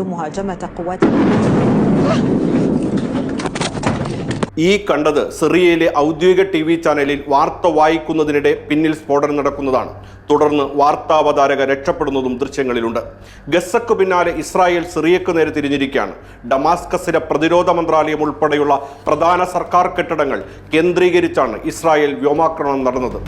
മഹാജമത ഈ കണ്ടത് സിറിയയിലെ ഔദ്യോഗിക ടി വി ചാനലിൽ വാർത്ത വായിക്കുന്നതിനിടെ പിന്നിൽ സ്ഫോടനം നടക്കുന്നതാണ്. തുടർന്ന് വാർത്താവതാരക രക്ഷപ്പെടുന്നതും ദൃശ്യങ്ങളിലുണ്ട്. ഗസക്ക് പിന്നാലെ ഇസ്രായേൽ സിറിയക്ക് നേരെ തിരിഞ്ഞിരിക്കുകയാണ്. ഡമാസ്കസിലെ പ്രതിരോധ മന്ത്രാലയം ഉൾപ്പെടെയുള്ള പ്രധാന സർക്കാർ കെട്ടിടങ്ങൾ കേന്ദ്രീകരിച്ചാണ് ഇസ്രായേൽ വ്യോമാക്രമണം നടന്നത്.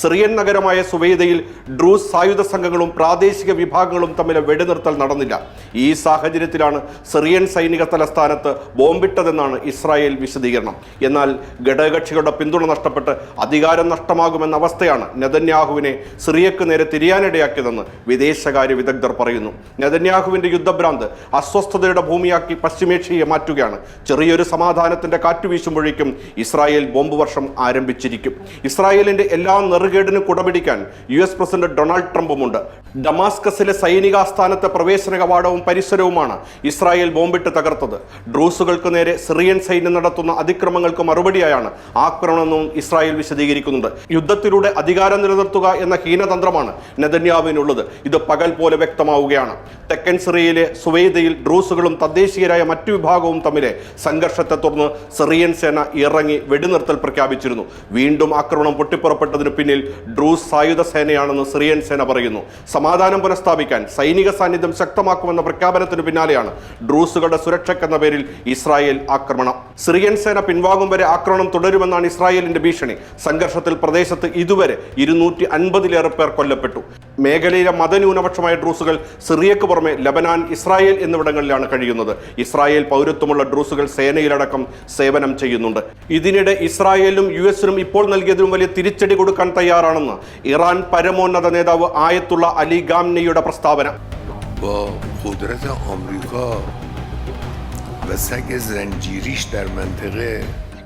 സിറിയൻ നഗരമായ സുവേദയിൽ ഡ്രൂസ് സായുധ സംഘങ്ങളും പ്രാദേശിക വിഭാഗങ്ങളും തമ്മിലെ വെടിനിർത്തൽ നടന്നില്ല. ഈ സാഹചര്യത്തിലാണ് സിറിയൻ സൈനിക തലസ്ഥാനത്ത് ബോംബിട്ടതെന്നാണ് ഇസ്രായേൽ വിശദീകരണം. എന്നാൽ ഘടകകക്ഷികളുടെ പിന്തുണ നഷ്ടപ്പെട്ട് അധികാരം നഷ്ടമാകുമെന്ന അവസ്ഥയാണ് നെതന്യാഹുവിനെ സിറിയക്ക് നേരെ തിരിയാനിടയാക്കിയതെന്ന് വിദേശകാര്യ വിദഗ്ധർ പറയുന്നു. നെതന്യാഹുവിന്റെ യുദ്ധഭ്രാന്ത് അസ്വസ്ഥതയുടെ ഭൂമിയാക്കി പശ്ചിമേഷ്യയെ മാറ്റുകയാണ്. ചെറിയൊരു സമാധാനത്തിന്റെ കാറ്റ് വീശുമ്പോഴേക്കും ഇസ്രായേൽ ബോംബ് വർഷം ആരംഭിച്ചിരിക്കും. ഇസ്രായേലിന്റെ എല്ലാ നെറുകേടിന് കുടപിടിക്കാൻ യു എസ് പ്രസിഡന്റ് ഡൊണാൾഡ് ട്രംപുമുണ്ട്. ഡമാസ്കസിലെ സൈനിക ആസ്ഥാനത്തെ പ്രവേശന കവാടവും പരിസരവുമാണ് ഇസ്രായേൽ ബോംബിട്ട് തകർത്തത്. ഡ്രൂസുകൾക്ക് നേരെ സിറിയൻ സൈന്യം നടത്തുന്ന അതിക്രമങ്ങൾക്ക് മറുപടിയായാണ് ആക്രമണമെന്നും ഇസ്രായേൽ വിശദീകരിക്കുന്നുണ്ട് യുദ്ധത്തിലൂടെ അധികാരം നിലനിർത്തുക എന്ന ഹീനതന്ത്രമാണ് നെതന്യാവിനുള്ളത് ഇത് പകൽ പോലെ വ്യക്തമാവുകയാണ്. തെക്കൻ സിറിയയിലെ സുവേദയിൽ ഡ്രൂസുകളും തദ്ദേശീയരായ മറ്റു വിഭാഗവും തമ്മിലെ സംഘർഷത്തെ തുടർന്ന് സിറിയൻ സേന ഇറങ്ങി വെടിനിർത്തൽ പ്രഖ്യാപിച്ചിരുന്നു. വീണ്ടും ആക്രമണം പൊട്ടിപ്പുറപ്പെട്ടതിന് പിന്നിൽ ഡ്രൂസ് സായുധ സേനയാണെന്ന് സിറിയൻ സേന പറയുന്നു. സമാധാനം പുനഃസ്ഥാപിക്കാൻ സൈനിക സാന്നിധ്യം ശക്തമാക്കുമെന്ന പ്രഖ്യാപനത്തിന് പിന്നാലെയാണ് ഡ്രൂസുകളുടെ സുരക്ഷയ്ക്കെന്ന പേരിൽ ഇസ്രായേൽ ആക്രമണം. സിറിയൻ സേന പിൻവാങ്ങും വരെ ആക്രമണം തുടരുമെന്നാണ് ഇസ്രായേലിന്റെ ഭീഷണി. സംഘർഷത്തിൽ പ്രദേശത്ത് ഇതുവരെ ഇരുന്നൂറ്റി അൻപതിലേറെ പേർ കൊല്ലപ്പെട്ടു. മേഖലയിലെ മതന്യൂനപക്ഷമായ ഡ്രൂസുകൾ സിറിയക്ക് പുറമെ ലബനാൻ ഇസ്രായേൽ എന്നിവിടങ്ങളിലാണ് കഴിയുന്നത്. ഇസ്രായേൽ പൗരത്വമുള്ള ഡ്രൂസുകൾ സേനയിലടക്കം സേവനം ചെയ്യുന്നുണ്ട്. ഇതിനിടെ ഇസ്രായേലും യു എസിനും ഇപ്പോൾ നൽകിയതിനും വലിയ തിരിച്ചടി കൊടുക്കാൻ തയ്യാറാണെന്ന് ഇറാൻ പരമോന്നത നേതാവ് ആയത്തുള്ള അലി ഗാംനയുടെ പ്രസ്താവന.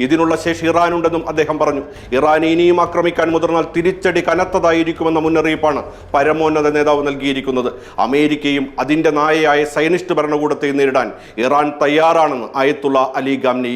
ഇതിനുള്ള ശേഷി ഇറാനുണ്ടെന്നും അദ്ദേഹം പറഞ്ഞു. ഇറാൻ ഇനിയും ആക്രമിക്കാൻ മുതിർന്നാൽ തിരിച്ചടി കനത്തതായിരിക്കുമെന്ന മുന്നറിയിപ്പാണ് പരമോന്നത നേതാവ് നൽകിയിരിക്കുന്നത്. അമേരിക്കയും അതിന്റെ നായയായ സൈനിസ്റ്റ് ഭരണകൂടത്തെ നേരിടാൻ ഇറാൻ തയ്യാറാണെന്ന് ആയത്തുള്ള അലി ഗാംനി